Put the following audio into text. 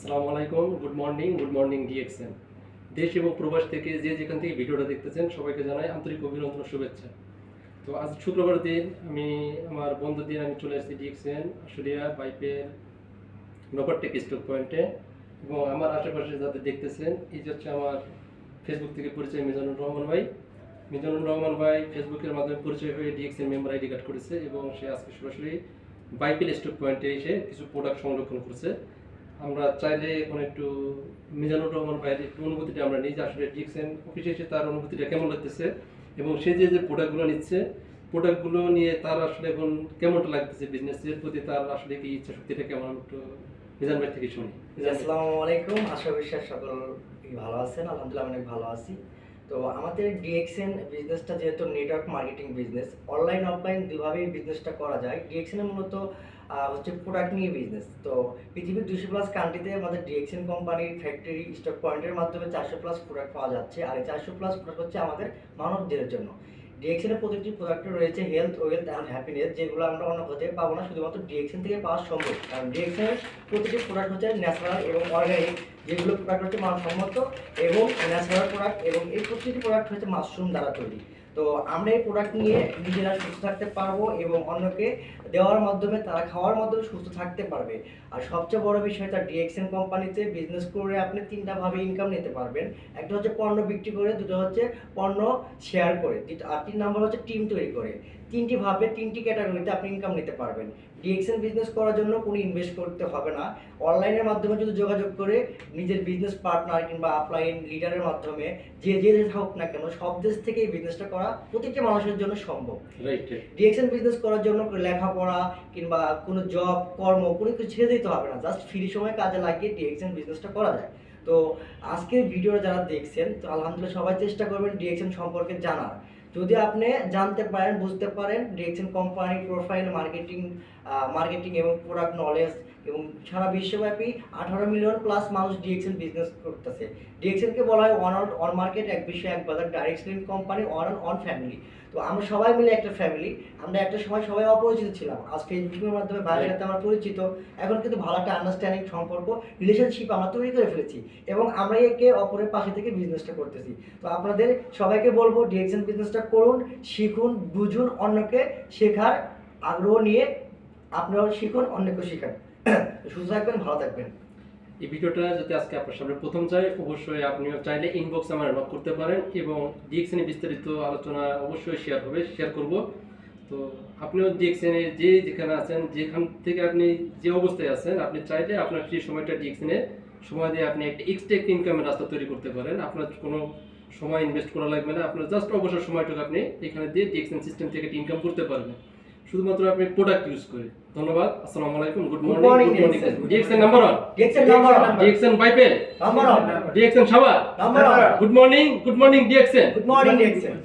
আসসালামু আলাইকুম, good morning good morning DXN. দেশ এবং প্রবাস থেকে যে যেখান থেকে ভিডিওটা দেখতেছেন, সবাইকে জানাই আন্তরিক অভিনন্দন, শুভেচ্ছা। তো আজ শুক্রবার দিন, আমি, আমার বন্ধ দিন আমি চলে আসছি ডিএক্সএন, আশুলিয়া বাইপের নবারটেক স্টক পয়েন্টে এবং আমার আশেপাশে যাদের দেখতেছেন, এই যে হচ্ছে আমার ফেসবুক থেকে পরিচয় মিজানুর রহমান ভাই। মিজানুর রহমান ভাই ফেসবুকের মাধ্যমে পরিচয় হয়ে ডিএক্সএন মেম্বার আইডি কার্ড করেছে এবং সে আজকে সরাসরি বাইপেল স্টক পয়েন্টে এসে কিছু প্রোডাক্ট সংরক্ষণ করছে। আমরা চাইলে এখন একটু মিজানুর রহমান ভাইয়ের একটু অনুভূতিটা আমরা নিই যে আসলে ডিক্সেন অফিসে এসে তার অনুভূতিটা কেমন লাগতেছে এবং সে যে যে প্রোডাক্টগুলো নিচ্ছে প্রোডাক্টগুলো নিয়ে তার আসলে এখন কেমনটা লাগতেছে বিজনেসের প্রতি তার আসলে কি ইচ্ছা শক্তিটা কেমন একটু মিজান ভাই থেকে শুনি। আসসালামু আলাইকুম, আশা বিশ্বাস সকল ভালো আছেন, আলহামদুলিল্লাহ অনেক ভালো আছি তো আমাদের ডিএক্সএন বিজনেসটা যেহেতু network marketing business online offline দুভাবেই বিজনেসটা করা যায়। ডিএক্সএনে মূলত হচ্ছে প্রোডাক্ট নিয়ে বিজনেস তো পৃথিবীর দুশো প্লাস কান্ট্রিতে আমাদের ডিএক্সএন কোম্পানির ফ্যাক্টরি স্টক পয়েন্টের মাধ্যমে চারশো প্লাস প্রোডাক্ট পাওয়া যাচ্ছে। আর এই চারশো প্লাস প্রোডাক্ট হচ্ছে আমাদের মানবদের জন্য। ডিএক্সএনের প্রতিটি প্রোডাক্টে রয়েছে হেলথ ওয়েলথ অ্যান্ড হ্যাপিনেস যেগুলো আমরা অন্য কোথাও পাবো না, শুধুমাত্র ডিএক্সেন থেকে পাওয়া সম্ভব। কারণ ডিএক্সেনের প্রতিটি প্রোডাক্ট হচ্ছে ন্যাচারাল এবং অর্গানিক যেগুলো প্রোডাক্ট হচ্ছে মানসম্মত এবং ন্যাচারাল প্রোডাক্ট এবং এই প্রতিটি প্রোডাক্ট হচ্ছে মাশরুম দ্বারা তৈরি। তো আমরা এই প্রোডাক্ট নিয়ে নিজেরা সুস্থ থাকতে পারব এবং অন্যকে দেওয়ার মাধ্যমে তারা খাওয়ার মাধ্যমে সুস্থ থাকতে পারবে। আর সবচেয়ে বড় বিষয় তার ডিএক্সএন কোম্পানিতে বিজনেস করে আপনি তিনটাভাবে ইনকাম নিতে পারবেন। একটা হচ্ছে পণ্য বিক্রি করে, দুটো হচ্ছে পণ্য শেয়ার করে। আর তিন নম্বর হচ্ছে টিম তৈরি করে। তিনটি ভাবে তিনটি ক্যাটাগরিতে আপনি ইনকাম নিতে পারবেন। ডিএক্সএন বিজনেস করার জন্য কোনো ইনভেস্ট করতে হবে না। অনলাইনের মাধ্যমে যদি যোগাযোগ করে নিজের বিজনেস পার্টনার কিংবা আপলাইন লিডারের মাধ্যমে যে যে দেশ হোক না কেন সব দেশ থেকে এই বিজনেসটা করা প্রত্যেকটি মানুষের জন্য সম্ভব। ডিএক্সএন বিজনেস করার জন্য লেখাপড়া কিংবা কোনো জব কর্ম কোনো কিছু ছেড়ে দিতে হবে না। জাস্ট ফ্রি সময় কাজে লাগিয়ে ডিএক্সএন বিজনেসটা করা যায়। তো আজকের ভিডিওটা যারা দেখছেন তো আলহামদুলিল্লাহ সবাই চেষ্টা করবেন ডিএক্সএন সম্পর্কে জানার। যদি আপনি জানতে পারেন বুঝতে পারেন DXN company profile marketing marketing এবং প্রোডাক্ট নলেজ এবং সারা বিশ্বব্যাপী আঠারো মিলিয়ন প্লাস মানুষ ডিএক্সএন বিজনেস করতেছে। ডিএক্সএনকে বলা হয় ওয়ান আউট অন মার্কেট এক বিশ্ব এক বাজার direct selling company one on on family তো আমরা সবাই মিলে একটা ফ্যামিলি আমরা একটা সময় সবাই অপরিচিত ছিলাম। আজ ফেসবুকের মাধ্যমে ভাইয়ের সাথে আমরা পরিচিত এখন কিন্তু ভালো একটা আন্ডারস্ট্যান্ডিং সম্পর্ক রিলেশনশিপ আমরা তৈরি করে ফেলেছি এবং আমরা একে অপরের পাশে থেকে বিজনেসটা করতেছি। তো আপনাদের সবাইকে বলব ডিএক্সএন বিজনেসটা করুন, শিখুন, বুঝুন অন্যকে শেখার আগ্রহ নিয়ে আপনারাও শিখুন অন্যকে শেখান। সুস্থ থাকবেন, ভালো থাকবেন। এই ভিডিওটা যদি আজকে আপনার সামনে প্রথম চাই, অবশ্যই আপনিও চাইলে ইনবক্স আমার নক করতে পারেন এবং ডিএক্সএনে বিস্তারিত আলোচনা অবশ্যই শেয়ার হবে শেয়ার করব। তো আপনিও ডিএক্সএনে যে যেখানে আছেন, যেখান থেকে আপনি যে অবস্থায় আছেন, আপনি চাইলে আপনার ফ্রি সময়টা ডিএক্সএনে সময় দিয়ে আপনি একটা এক্সট্রা ইনকামের রাস্তা তৈরি করতে পারেন। আপনার কোনো সময় ইনভেস্ট করা লাগবে না। আপনার জাস্ট অবসর সময়টুকু আপনি এখানে দিয়ে ডিএক্সএন সিস্টেম থেকে ইনকাম করতে পারবেন। শুধুমাত্র আপনি প্রোডাক্ট ইউজ করে। ধন্যবাদ আসসালামু আলাইকুম good morning good morning DXN number one DXN number DXN বাইপেল number DXN সাবা number good morning good morning DXN good morning DXN